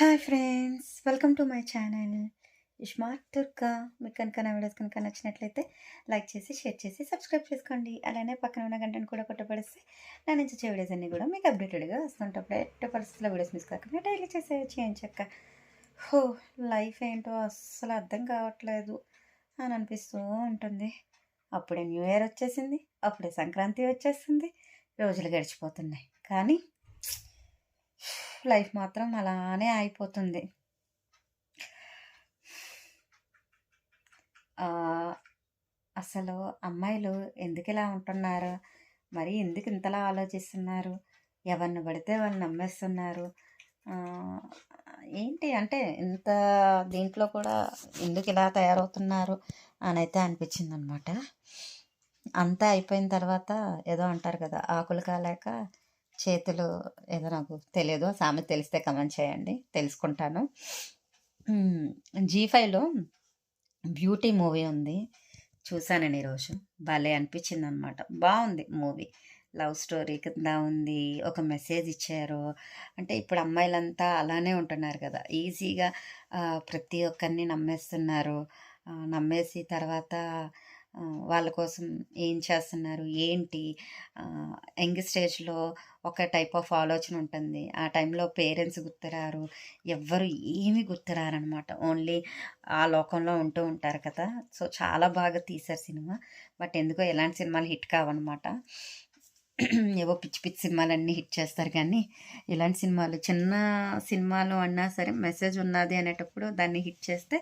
Hi friends welcome to my channel. Smart Durga మీకు కనుక నా వీడియోస్ కనుక నచ్చినట్లయితే లైక్ చేసి షేర్ చేసి సబ్స్క్రైబ్ చేసుకోండి. అలానే పక్కన ఉన్న గంటను కూడా కొట్టపడిస్తే నా నుంచి వచ్చే వీడియోస్ అన్నీ కూడా మీకు అప్డేటెడ్గా వస్తుంటప్పుడు ఎట్ట పరిస్థితుల్లో వీడియోస్ మిస్ కాకుండా డైలీ చేసేయచ్చు ఏం చెక్క. హో లైఫ్ ఏంటో అస్సలు అర్థం కావట్లేదు అని అనిపిస్తూ ఉంటుంది. అప్పుడే న్యూ ఇయర్ వచ్చేసింది అప్పుడే సంక్రాంతి వచ్చేస్తుంది రోజులు గడిచిపోతున్నాయి. కానీ లైఫ్ మాత్రం అలానే అయిపోతుంది. అసలు అమ్మాయిలు ఎందుకు ఇలా ఉంటున్నారు? మరి ఎందుకు ఇంతలా ఆలోచిస్తున్నారు? ఎవరిని పడితే వాళ్ళు నమ్మేస్తున్నారు? ఏంటి అంటే ఇంత దీంట్లో కూడా ఎందుకు ఇలా తయారవుతున్నారు అని అయితే అనిపించింది అనమాట అంతా అయిపోయిన తర్వాత ఏదో అంటారు కదా ఆకులు కాలేక చేతులు ఏదో నాకు తెలియదు. సామెత తెలిస్తే కమెంట్ చేయండి. తెలుసుకుంటాను. జీ ఫైవ్లో బ్యూటీ మూవీ ఉంది. చూశాను నేను ఈరోజు. భలే అనిపించింది అనమాట బాగుంది మూవీ. లవ్ స్టోరీ కింద ఉంది. ఒక మెసేజ్ ఇచ్చారు. అంటే ఇప్పుడు అమ్మాయిలంతా అలానే ఉంటున్నారు కదా. ఈజీగా ప్రతి ఒక్కరిని నమ్మేస్తున్నారు. నమ్మేసి తర్వాత వాళ్ళ కోసం ఏం చేస్తున్నారు? ఏంటి? యంగ్ స్టేజ్లో ఒక టైప్ ఆఫ్ ఆలోచన ఉంటుంది. ఆ టైంలో పేరెంట్స్ గుర్తురారు. ఎవ్వరు ఏమి గుర్తురారనమాట. ఓన్లీ ఆ లోకంలో ఉంటూ ఉంటారు కదా. సో చాలా బాగా తీశారు సినిమా. బట్ ఎందుకో ఎలాంటి సినిమాలు హిట్ కావన్నమాట ఏవో పిచ్చి పిచ్చి సినిమాలన్నీ హిట్ చేస్తారు కానీ ఇలాంటి సినిమాలు చిన్న సినిమాలు అన్నా సరే మెసేజ్ ఉన్నది అనేటప్పుడు దాన్ని హిట్ చేస్తే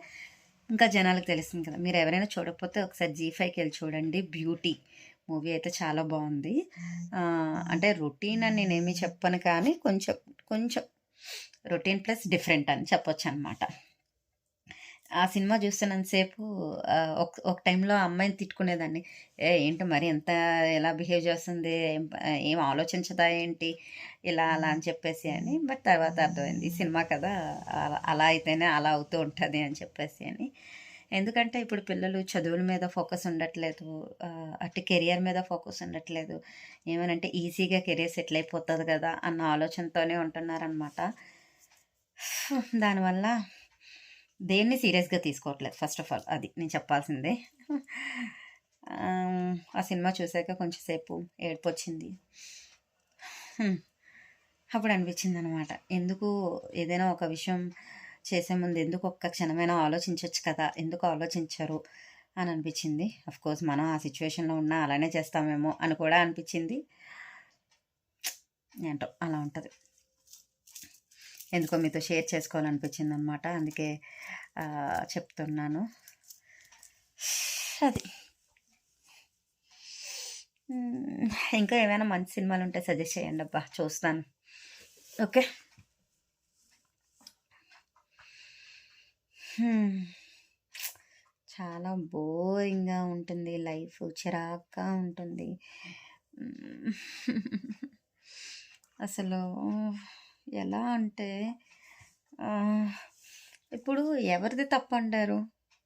ఇంకా జనాలకు తెలిసింది కదా. మీరు ఎవరైనా చూడకపోతే ఒకసారి జీ ఫైవ్కి వెళ్ళి చూడండి. బ్యూటీ మూవీ అయితే చాలా బాగుంది. అంటే రొటీన్ అని నేనేమి చెప్పను కానీ కొంచెం కొంచెం రొటీన్ ప్లస్ డిఫరెంట్ అని చెప్పొచ్చు అనమాట ఆ సినిమా చూస్తున్నంతసేపు ఒక ఒక టైంలో ఆ అమ్మాయిని తిట్టుకునేదాన్ని. ఏ ఏంటి మరి ఎంత ఎలా బిహేవ్ చేస్తుంది? ఏం ఆలోచించదా ఏంటి? ఇలా అలా అని చెప్పేసి అని. బట్ తర్వాత అర్థమైంది సినిమా కదా అలా అలా అయితేనే అలా అవుతూ ఉంటుంది అని చెప్పేసి అని. ఎందుకంటే ఇప్పుడు పిల్లలు చదువుల మీద ఫోకస్ ఉండట్లేదు అటు కెరియర్ మీద ఫోకస్ ఉండట్లేదు. ఏమనంటే ఈజీగా కెరియర్ సెటిల్ అయిపోతుంది కదా అన్న ఆలోచనతోనే ఉంటున్నారనమాట దానివల్ల దేన్ని సీరియస్గా తీసుకోవట్లేదు ఫస్ట్ ఆఫ్ ఆల్ అది నేను చెప్పాల్సిందే. ఆ సినిమా చూసాక కొంచెంసేపు ఏడుపు వచ్చింది అప్పుడు అనిపించింది అనమాట ఎందుకు ఏదైనా ఒక విషయం చేసే ముందు ఎందుకు ఒక్క క్షణమైనా ఆలోచించవచ్చు కదా ఎందుకు ఆలోచించరు అని అనిపించింది. కోర్స్ మనం ఆ సిచ్యువేషన్లో ఉన్నా అలానే చేస్తామేమో అని కూడా అనిపించింది. ఏంటో అలా ఉంటుంది. ఎందుకో మీతో షేర్ చేసుకోవాలనిపించింది అనమాట అందుకే చెప్తున్నాను. అది. ఇంకా ఏమైనా మంచి సినిమాలు ఉంటే సజెస్ట్ చేయండి అబ్బా. చూస్తాను. ఓకే? చాలా బోరింగ్గా ఉంటుంది లైఫ్. చిరాగ్గా ఉంటుంది. అసలు ఎలా అంటే ఇప్పుడు ఎవరిది తప్పు అంటారు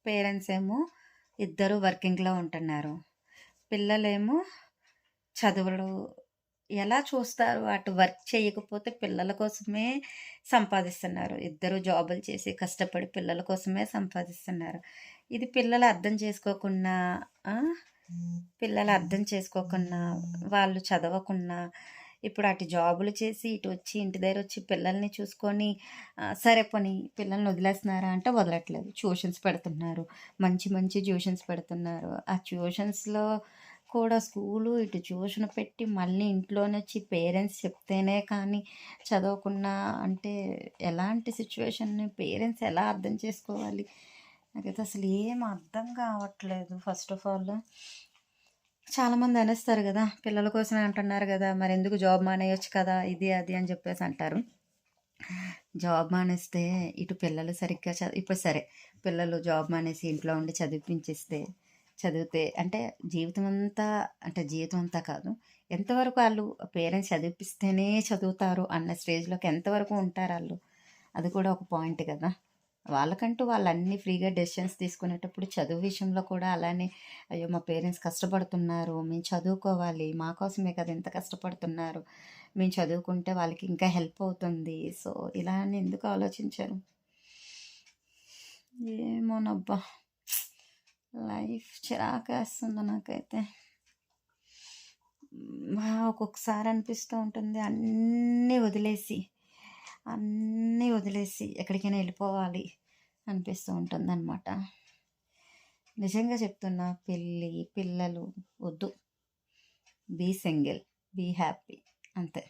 పేరెంట్స్ ఏమో ఇద్దరు వర్కింగ్లో ఉంటున్నారు. పిల్లలేమో చదువులు. ఎలా చూస్తారు? అటు వర్క్ చేయకపోతే పిల్లల కోసమే సంపాదిస్తున్నారు. ఇద్దరు జాబులు చేసి కష్టపడి పిల్లల కోసమే సంపాదిస్తున్నారు. ఇది పిల్లలు అర్థం చేసుకోకుండా పిల్లలు అర్థం చేసుకోకుండా వాళ్ళు చదవకుండా ఇప్పుడు అటు జాబులు చేసి ఇటు వచ్చి ఇంటి దగ్గర వచ్చి పిల్లల్ని చూసుకొని సరే పని పిల్లల్ని వదిలేస్తున్నారా? అంటే వదలట్లేదు. ట్యూషన్స్ పెడుతున్నారు. మంచి మంచి ట్యూషన్స్ పెడుతున్నారు. ఆ ట్యూషన్స్లో కూడా స్కూలు ఇటు ట్యూషన్ పెట్టి మళ్ళీ ఇంట్లోనే వచ్చి పేరెంట్స్ చెప్తేనే కానీ చదవకుండా అంటే ఎలాంటి సిచ్యువేషన్ని పేరెంట్స్ ఎలా అర్థం చేసుకోవాలి? నాకైతే అసలు ఏం అర్థం కావట్లేదు. ఫస్ట్ ఆఫ్ ఆల్ చాలామంది అనేస్తారు కదా పిల్లల కోసమే అంటున్నారు కదా మరి ఎందుకు జాబ్ మానేయొచ్చు కదా ఇది అది అని చెప్పేసి అంటారు. జాబ్ మానేస్తే ఇటు పిల్లలు సరిగ్గా చదివి ఇప్పుడు సరే పిల్లలు జాబ్ మానేసి ఇంట్లో ఉండి చదివించేస్తే చదివితే అంటే జీవితం అంతా అంటే జీవితం అంతా కాదు ఎంతవరకు వాళ్ళు పేరెంట్స్ చదివిపిస్తేనే చదువుతారు అన్న స్టేజ్లోకి ఎంతవరకు ఉంటారు వాళ్ళు అది కూడా ఒక పాయింట్ కదా. వాళ్ళకంటూ వాళ్ళు అన్ని ఫ్రీగా డెసిషన్స్ తీసుకునేటప్పుడు చదువు విషయంలో కూడా అలానే అయ్యో మా పేరెంట్స్ కష్టపడుతున్నారు మేము చదువుకోవాలి మా కోసమే కదా ఎంత కష్టపడుతున్నారు మేము చదువుకుంటే వాళ్ళకి ఇంకా హెల్ప్ అవుతుంది. సో ఇలా అని ఎందుకు ఆలోచించారు? ఏమోనబ్బా లైఫ్ చిరాకేస్తుంది నాకైతే. మా ఒక్కొక్కసారి అనిపిస్తూ ఉంటుంది అన్నీ వదిలేసి. అన్నీ వదిలేసి ఎక్కడికైనా వెళ్ళిపోవాలి అనిపిస్తూ ఉంటుందన్నమాట. నిజంగా చెప్తున్నా పెళ్ళి పిల్లలు వద్దు. బీ సింగిల్ బీ హ్యాపీ అంతే.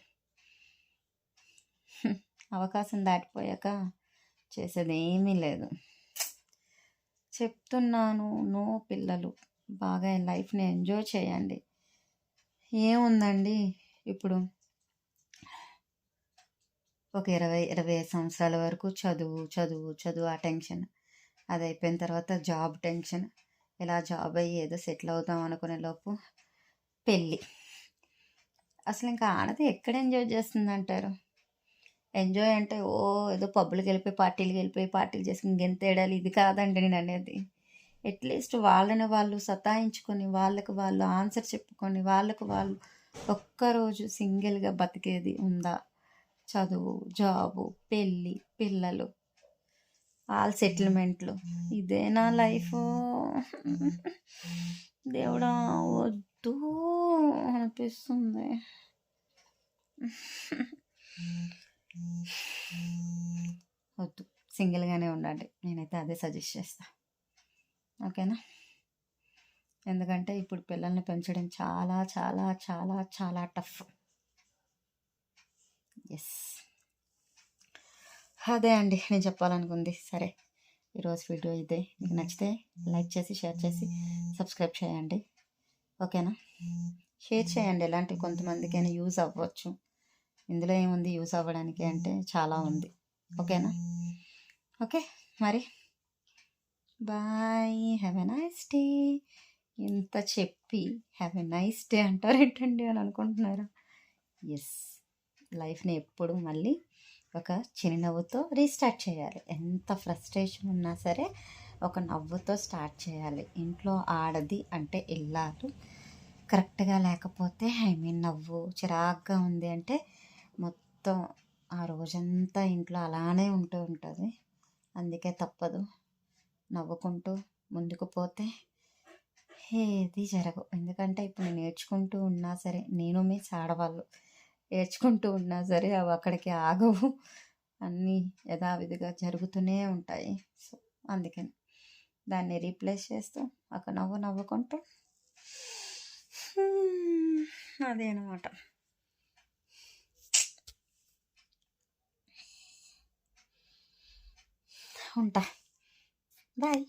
అవకాశం దాటిపోయాక చేసేదేమీ లేదు. చెప్తున్నాను నో పిల్లలు. బాగా లైఫ్ని ఎంజాయ్ చేయండి. ఏముందండి ఇప్పుడు? ఒక ఇరవై ఇరవై ఐదు సంవత్సరాల వరకు చదువు చదువు చదువు ఆ టెన్షన్. అది అయిపోయిన తర్వాత జాబ్ టెన్షన్. ఇలా జాబ్ అయ్యి ఏదో సెటిల్ అవుతాం అనుకునే లోపు పెళ్ళి. అసలు ఇంకా ఆడది ఎక్కడ ఎంజాయ్ చేస్తుంది అంటారు ఎంజాయ్ అంటే ఓ ఏదో పబ్బులకి వెళ్ళిపోయి పార్టీలకి వెళ్ళిపోయి పార్టీలు చేసుకుని ఇంకెంత ఏడాలి ఇది కాదండి నేను అనేది. అట్లీస్ట్ వాళ్ళని వాళ్ళు సతాయించుకొని వాళ్ళకు వాళ్ళు ఆన్సర్ చెప్పుకొని వాళ్ళకు వాళ్ళు ఒక్కరోజు సింగిల్గా బతికేది ఉందా? చదువు జాబు పెళ్ళి పిల్లలు ఆల్ సెటిల్మెంట్లు. ఇదే నా లైఫ్. దేవుడా వద్దు అనిపిస్తుంది. వద్దు సింగిల్గానే ఉండండి. నేనైతే అదే సజెస్ట్ చేస్తా. ఓకేనా? ఎందుకంటే ఇప్పుడు పిల్లల్ని పెంచడం చాలా చాలా చాలా చాలా టఫ్. ఎస్ అదే అండి నేను చెప్పాలనుకుంది. సరే ఈరోజు వీడియో ఇదే. మీకు నచ్చితే లైక్ చేసి షేర్ చేసి సబ్స్క్రైబ్ చేయండి. ఓకేనా? షేర్ చేయండి. ఎలాంటి కొంతమందికైనా యూజ్ అవ్వచ్చు. ఇందులో ఏముంది? యూజ్ అవ్వడానికి అంటే చాలా ఉంది. ఓకేనా? ఓకే మరి. Bye. Have a nice day ఇంత చెప్పి హ్యావ్ ఎ నైస్ డే అంటారు ఏంటండి అని అనుకుంటున్నారు? ఎస్ లైఫ్ని ఎప్పుడు మళ్ళీ ఒక చిరునవ్వుతో రీస్టార్ట్ చేయాలి. ఎంత ఫ్రస్ట్రేషన్ ఉన్నా సరే ఒక నవ్వుతో స్టార్ట్ చేయాలి. ఇంట్లో ఆడది అంటే ఇల్లాలు కరెక్ట్గా లేకపోతే ఐ మీన్ నవ్వు చిరాగ్గా ఉంది అంటే మొత్తం ఆ రోజంతా ఇంట్లో అలానే ఉంటూ ఉంటుంది. అందుకే తప్పదు నవ్వుకుంటూ ముందుకు పోతే ఏది జరగవు. ఎందుకంటే ఇప్పుడు నేను నేర్చుకుంటూ ఉన్నా సరే నేను మీ ఆడవాళ్ళు నేర్చుకుంటూ ఉన్నా సరే అవి అక్కడికి ఆగవు. అన్నీ యథావిధిగా జరుగుతూనే ఉంటాయి. సో అందుకని దాన్ని రీప్లేస్ చేస్తూ ఒక నవ్వు నవ్వుకుంటూ అదేనమాట అదే అనమాట ఉంటా. బాయ్.